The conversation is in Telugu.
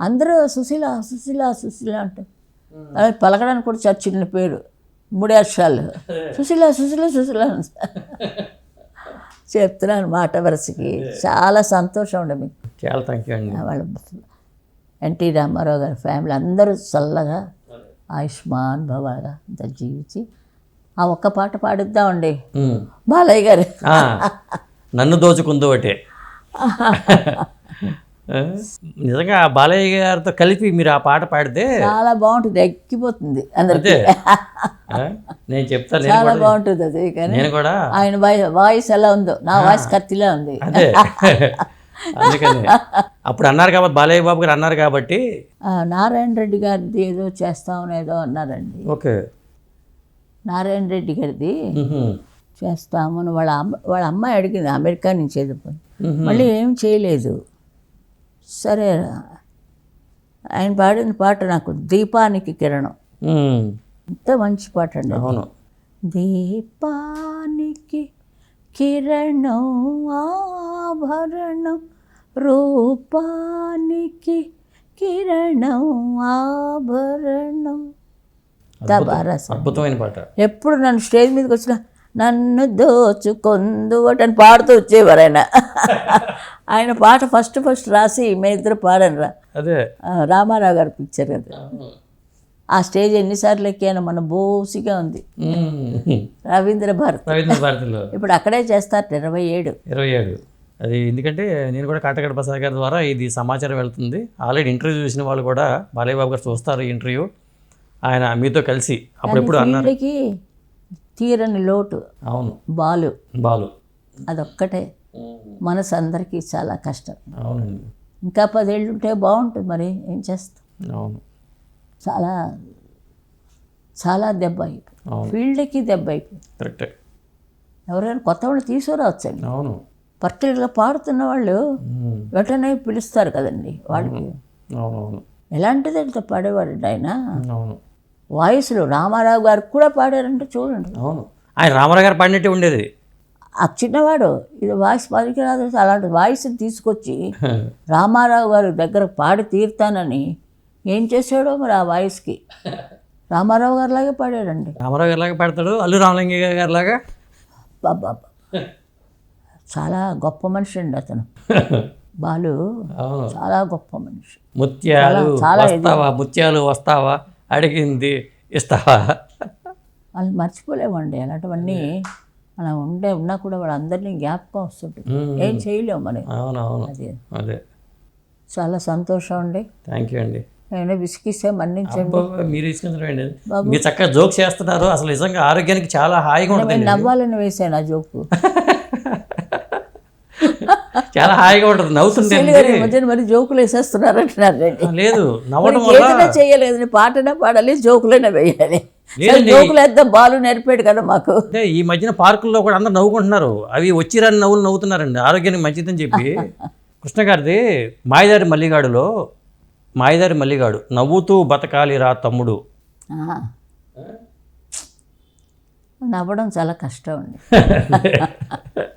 అందరూ సుశీల సుశీల సుశీల అది పలకడానికి కూడా చాలా చిన్న పేరు. మూడే అక్షరాలు. సుశీల సుశీల సుశీల చెప్తున్నాను మాట వరుసకి. చాలా సంతోషం ఉండే మీకు. చాలా థ్యాంక్ యూ అండి వాళ్ళ ఎన్టీ రామారావు గారి ఫ్యామిలీ అందరూ చల్లగా ఆయుష్మాన్ భవాగా అంత జీవించి ఆ ఒక్క పాట పాడిద్దామండి. బాలయ్య గారు. నన్ను దోచుకుందో ఒకటే. నిజంగా బాలయ్య గారితో కలిపి మీరు ఆ పాట పాడితే చాలా బాగుంటుంది ఎక్కిపోతుంది అందరికి. నేను చెప్తాను చాలా బాగుంటుంది అది కానీ నేను కూడా ఆయన వాయి- వాయిస్ ఎలా ఉందో నా వాయిస్ కత్తిలా ఉంది. అదే. అందుకని. అప్పుడు అన్నారు కాబట్టి బాలయ్య బాబు గారు అన్నారు కాబట్టి. నారాయణ రెడ్డి గారిది ఏదో చేస్తామని ఏదో అన్నారండి. ఓకే. నారాయణ రెడ్డి గారిది ఉహు. చేస్తామని వాళ్ళ అమ్మ వాళ్ళ అమ్మాయి అడిగింది అమెరికా నుంచి ఏదో. మళ్ళీ ఏం చేయలేదు. సరే ఆయన పాడిన పాట నాకు దీపానికి కిరణం. ఎంత మంచి పాట అండి. అవును. దీపానికి కిరణం ఆభరణం రూపానికి కిరణం ఆభరణం. అద్భుతమైన పాట. ఎప్పుడు నన్ను స్టేజ్ మీదకి వచ్చిన నన్ను దోచుకొందు అని పాడుతూ వచ్చేవారు ఆయన. ఆయన పాట ఫస్ట్ ఫస్ట్ రాసి మీ ఇద్దరు పాడాను రా అదే రామారావు గారు పిక్చర్ కదా. ఆ స్టేజ్ ఎన్నిసార్లు ఎక్కాను మన బోసిగా ఉంది. రవీంద్ర భారత్. రవీంద్ర భారతిలో. ఇప్పుడు అక్కడే చేస్తారు ఇరవై ఏడు. ఇరవై ఏడు. అది ఎందుకంటే నేను కూడా కాటగడ ప్రసాద్ గారి ద్వారా ఇది సమాచారం వెళ్తుంది. ఆల్రెడీ ఇంటర్వ్యూ చూసిన వాళ్ళు కూడా బాలయ్య బాబు గారు చూస్తారు ఇంటర్వ్యూ. ఆయన మీతో కలిసి అప్పుడెప్పుడు అన్నారు. తీరని లోటు. అవును. బాలు. బాలు. అదొక్కటే. మనసు అందరికీ చాలా కష్టం. ఇంకా పదేళ్ళు ఉంటే బాగుంటుంది మరి ఏం చేస్తాం? అవును. చాలా చాలా దెబ్బ అయిపోయింది. ఫీల్డ్కి దెబ్బ అయిపోయింది. ఎవరైనా కొత్త వాళ్ళు తీసుకురావచ్చండి. అవును. పర్టికులర్గా పాడుతున్న వాళ్ళు. వెంటనే పిలుస్తారు కదండి వాళ్ళకి. ఎలాంటిది అంటే పాడేవాడు ఆయన? వాయిస్లో రామారావు గారికి కూడా పాడారంటే చూడండి. అవును. ఆయన రామారావు గారు పాడినట్టే ఉండేది. ఆ చిన్నవాడు ఇది వాయిస్ పనికి రాదు అలాంటి వాయిస్ తీసుకొచ్చి రామారావు గారి దగ్గర పాడి తీరుతానని ఏం చేశాడో మరి ఆ వాయిస్కి? రామారావు గారిలాగే పాడాడండి. రామారావు గారి లాగా పాడతాడు అల్లు రామలింగ గారి లాగా బాబా చాలా గొప్ప మనిషి అండి అతను. బాలు చాలా గొప్ప మనిషి. ముత్యాలు చాలా. వస్తావా ముత్యాలు వస్తావా? అడిగింది ఇస్తావా? వాళ్ళు మర్చిపోలేమండి అలాంటివన్నీ మనం ఉండే ఉన్నా కూడా వాళ్ళందరినీ జ్ఞాపకం వస్తుంటుంది. ఏం చేయలేము మరి. అవును అవును అది. అదే. చాలా సంతోషం అండి. థ్యాంక్ యూ అండి. నేను విసిగిస్తే మన్నించండి. మీరు తీసుకుంటారండి మీరు చక్కగా జోక్స్ చేస్తున్నారు. అసలు నిజంగా ఆరోగ్యానికి చాలా హాయిగా ఉంటుంది నవ్వాలని వేసాను ఆ జోకు. చాలా హాయిగా ఉంటుంది. ఈ మధ్యన మరి జోకులు వేసేస్తున్నారు అంటున్నారు లేదు నవ్వడం చేయలేదు. పాటనే పాడాలి జోకులైనా వేయాలి. వేద్దాం బాలు నేర్పాడు కదా మాకు. అంటే ఈ మధ్యన పార్కుల్లో కూడా అందరు నవ్వుకుంటున్నారు. అవి వచ్చిరాని నవ్వులు నవ్వుతున్నారండి ఆరోగ్యానికి మంచిదని చెప్పి. కృష్ణ గారిది మాయదారి మల్లిగాడులో మాయదారి మల్లిగాడు నవ్వుతూ బతకాలి రా తమ్ముడు. నవ్వడం చాలా కష్టం అండి.